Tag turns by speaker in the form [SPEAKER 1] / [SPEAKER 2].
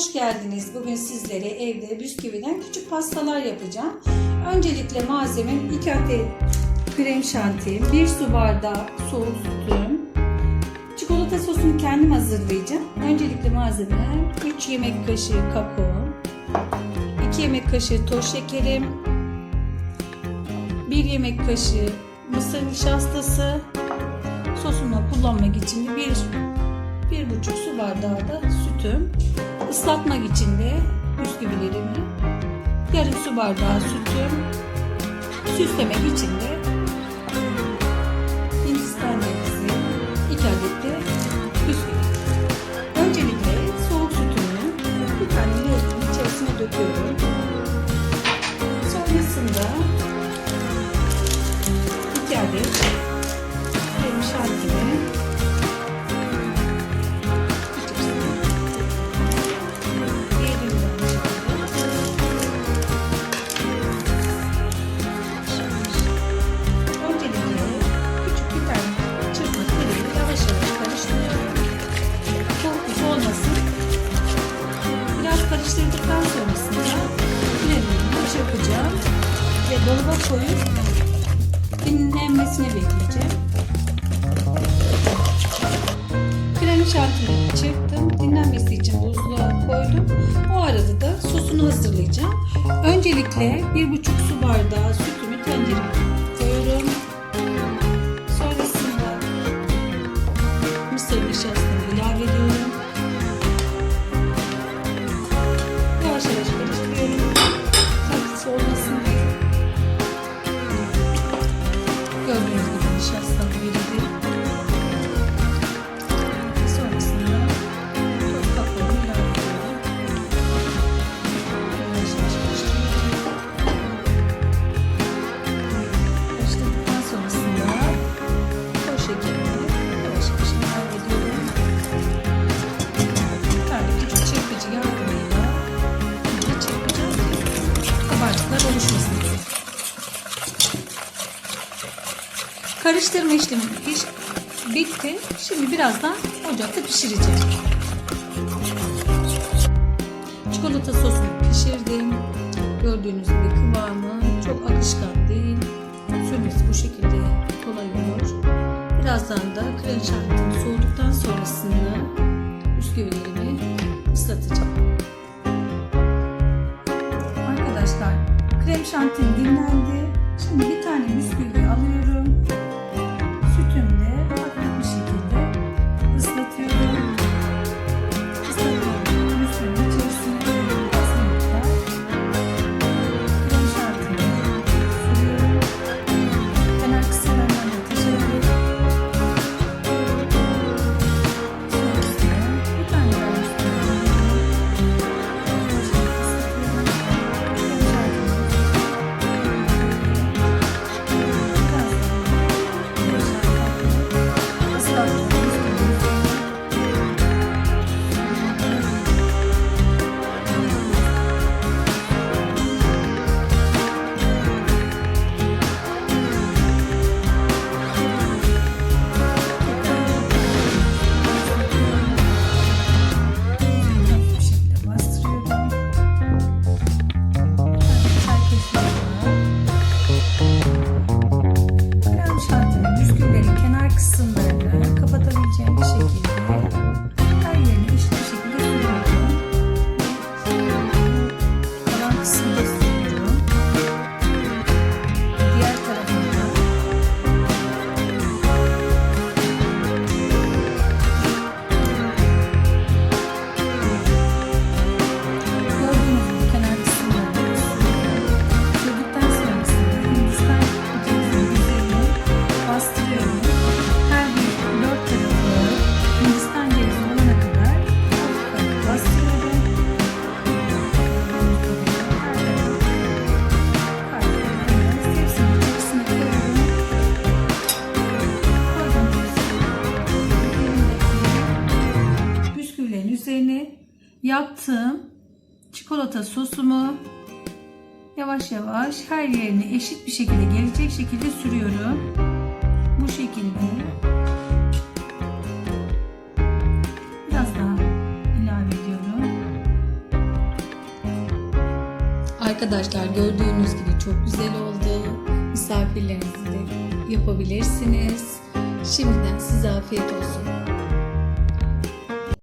[SPEAKER 1] hoş geldiniz. Bugün sizlere evde bisküviden küçük pastalar yapacağım. Öncelikle malzemem 2 adet krem şanti, 1 su bardağı soğuk sütüm. Çikolata sosunu kendim hazırlayacağım. Öncelikle malzemem 3 yemek kaşığı kakao, 2 yemek kaşığı toz şekerim, 1 yemek kaşığı mısır nişastası, sosuna kullanmak için 1 bir buçuk su bardağı da sütüm. Islatmak için de bisküvilerimi yarım su bardağı sütüm. Süslemek için de hindistan cevizi iki adet de bisküvi. Öncelikle soğuk sütümü bir tane içerisine döküyorum. Sonrasında dolaba koyup dinlenmesini bekleyeceğim. Krem şantimi çırptım. Dinlenmesi için buzluğa koydum. O arada da sosunu hazırlayacağım. Öncelikle bir buçuk su bardağı sütümü tencereye diye. Karıştırma işlemi bitti. Şimdi birazdan ocakta pişireceğim. Çikolata sosunu pişirdim. Gördüğünüz gibi kıvamı çok akışkan değil. Sürmesi bu şekilde kolay olur. Birazdan da krem şantimi soğuduktan krem şantim dinlendi. Şimdi bir tane bisküvi alıyorum. Yaptığım çikolata sosumu yavaş yavaş her yerine eşit bir şekilde gelecek şekilde sürüyorum. Bu şekilde. Biraz daha ilave ediyorum. Arkadaşlar gördüğünüz gibi çok güzel oldu. Misafirlerinizi de yapabilirsiniz. Şimdiden size afiyet olsun.